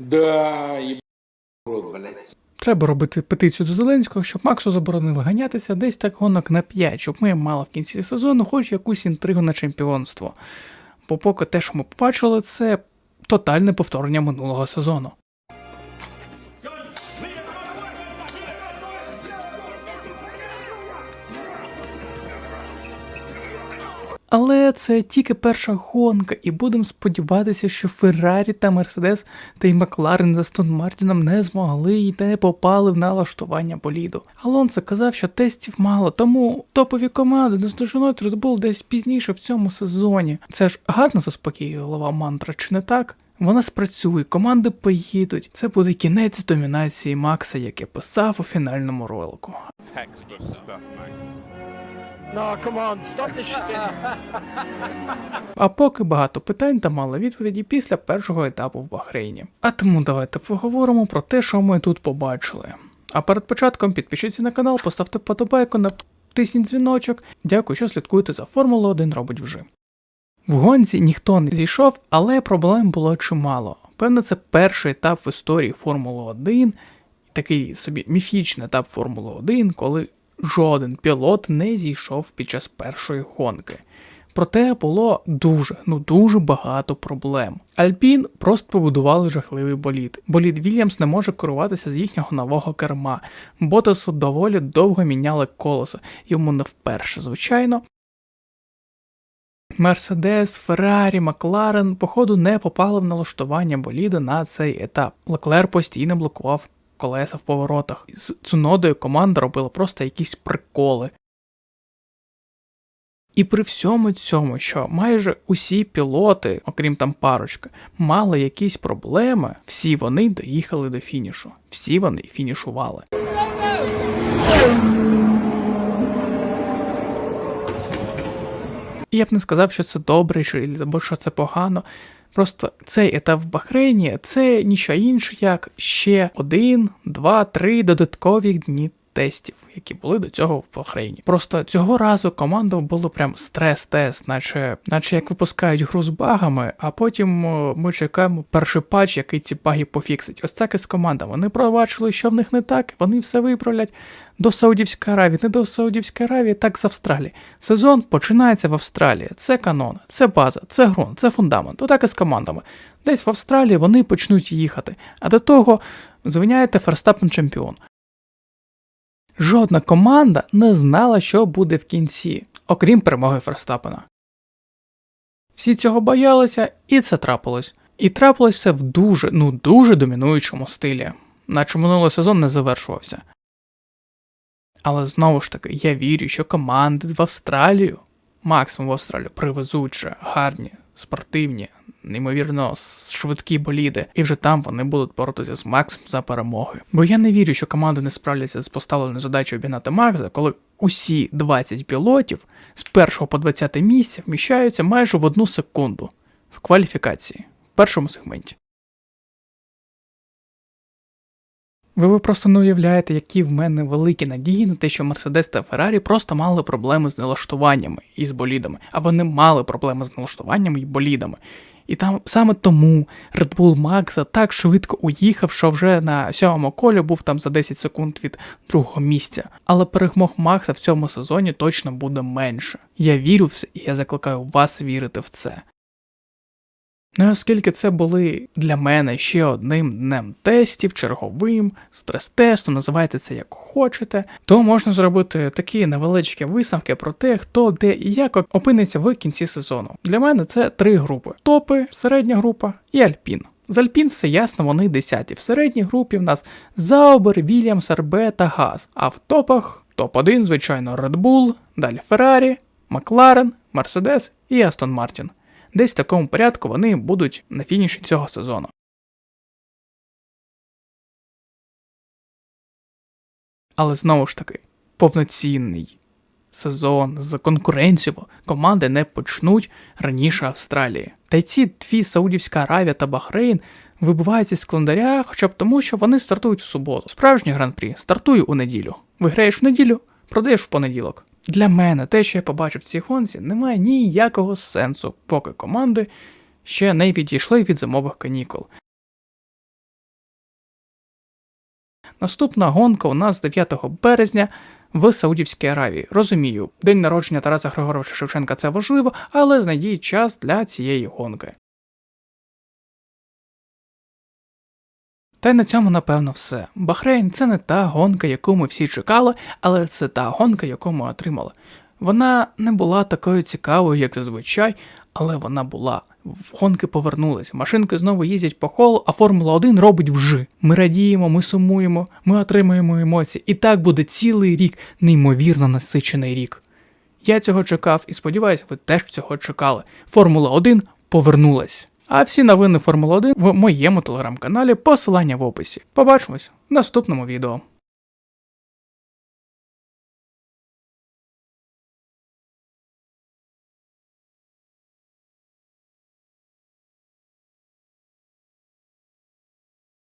Да, і... Треба робити петицію до Зеленського, щоб Максу заборонили ганятися десь так гонок на 5, щоб ми мали в кінці сезону хоч якусь інтригу на чемпіонство. Бо поки те, що ми побачили, це тотальне повторення минулого сезону. Але це тільки перша гонка, і будемо сподіватися, що Феррарі та Мерседес та й Макларен за Стон Мартіном не змогли і не попали в налаштування боліду. Алонсо казав, що тестів мало, тому топові команди наздоженуть Red Bull десь пізніше в цьому сезоні. Це ж гарно заспокоювала мантра, чи не так? Вона спрацює, команди поїдуть. Це буде кінець домінації Макса, як я писав у фінальному ролику. А поки багато питань та мало відповіді після першого етапу в Бахрейні. А тому давайте поговоримо про те, що ми тут побачили. А перед початком підпишіться на канал, поставте вподобайку, натисніть дзвіночок. Дякую, що слідкуєте за Формулу 1 робить вже. В гонці ніхто не зійшов, але проблем було чимало. Певно, це перший етап в історії Формули 1, такий собі міфічний етап Формули 1, коли жоден пілот не зійшов під час першої гонки. Проте було дуже, ну дуже багато проблем. Альпін просто побудували жахливий болід. Болід Вільямс не може керуватися з їхнього нового керма. Ботасу доволі довго міняли колеса, йому не вперше, звичайно. Мерседес, Феррарі, Макларен, походу, не попали в налаштування боліду на цей етап. Леклер постійно блокував колеса в поворотах. З Цунодою команда робила просто якісь приколи. І при всьому цьому, що майже усі пілоти, окрім там парочки, мали якісь проблеми, всі вони доїхали до фінішу. Всі вони фінішували. І я б не сказав, що це добре, або що це погано. Просто цей етап в Бахрейні це нічого інше, як ще один, два, три додаткові дні тестів, які були до цього в Бахрейні. Просто цього разу команду було прям стрес-тест, наче, наче як випускають гру з багами, а потім ми чекаємо перший патч, який ці баги пофіксить. Ось так і з командами. Вони пробачили, що в них не так, вони все виправлять. До Саудівської Аравії, не до Саудівської Аравії, так з Австралії. Сезон починається в Австралії. Це канон, це база, це ґрунт, це фундамент. Отак і з командами. Десь в Австралії вони почнуть їхати. А до того звиняєте Ферстапен чемпіон. Жодна команда не знала, що буде в кінці, окрім перемоги Ферстапена. Всі цього боялися, і це трапилось. І трапилось це в дуже, ну дуже домінуючому стилі, наче минулий сезон не завершувався. Але знову ж таки, я вірю, що команди в Австралію, максимум в Австралію, привезуть же гарні, спортивні, неймовірно швидкі боліди, і вже там вони будуть боротися з Максом за перемоги. Бо я не вірю, що команди не справляться з поставленою задачею обігнати Макса, коли усі 20 пілотів з 1 по 20 місця вміщаються майже в одну секунду в кваліфікації в першому сегменті. Ви, ви просто не уявляєте, які в мене великі надії на те, що Мерседес та Феррарі просто мали проблеми з налаштуваннями і з болідами, а вони мали проблеми з налаштуваннями і болідами. І там саме тому Red Bull Макса так швидко уїхав, що вже на сьомому колі був там за 10 секунд від другого місця. Але перемог Макса в цьому сезоні точно буде менше. Я вірю в це, і я закликаю вас вірити в це. Ну і оскільки це були для мене ще одним днем тестів, черговим, стрес-тестом, називайте це як хочете, то можна зробити такі невеличкі висновки про те, хто де і як опиниться в кінці сезону. Для мене це три групи: топи, середня група і Альпін. З Альпін все ясно, вони десяті. В середній групі в нас Заубер, Вільямс, РБ та Газ. А в топах топ-1, звичайно, Red Bull, далі Феррарі, Макларен, Мерседес і Астон Мартін. Десь в такому порядку вони будуть на фініші цього сезону. Але знову ж таки, повноцінний сезон з конкуренцією команди не почнуть раніше Австралії. Та й ці дві Саудівська Аравія та Бахрейн вибиваються з календаря хоча б тому, що вони стартують у суботу. Справжній гран-прі стартує у неділю. Виграєш в неділю, продаєш в понеділок. Для мене те, що я побачив в цій гонці, не має ніякого сенсу, поки команди ще не відійшли від зимових канікул. Наступна гонка у нас 9 березня в Саудівській Аравії. Розумію, день народження Тараса Григоровича Шевченка це важливо, але знайдіть час для цієї гонки. Та й на цьому, напевно, все. Бахрейн це не та гонка, яку ми всі чекали, але це та гонка, яку ми отримали. Вона не була такою цікавою, як зазвичай, але вона була. Гонки повернулись, машинки знову їздять по колу, а Формула 1 робить вжи. Ми радіємо, ми сумуємо, ми отримуємо емоції. І так буде цілий рік, неймовірно насичений рік. Я цього чекав і сподіваюся, ви теж цього чекали. Формула 1 повернулась. А всі новини Формули 1 в моєму телеграм-каналі, посилання в описі. Побачимось в наступному відео.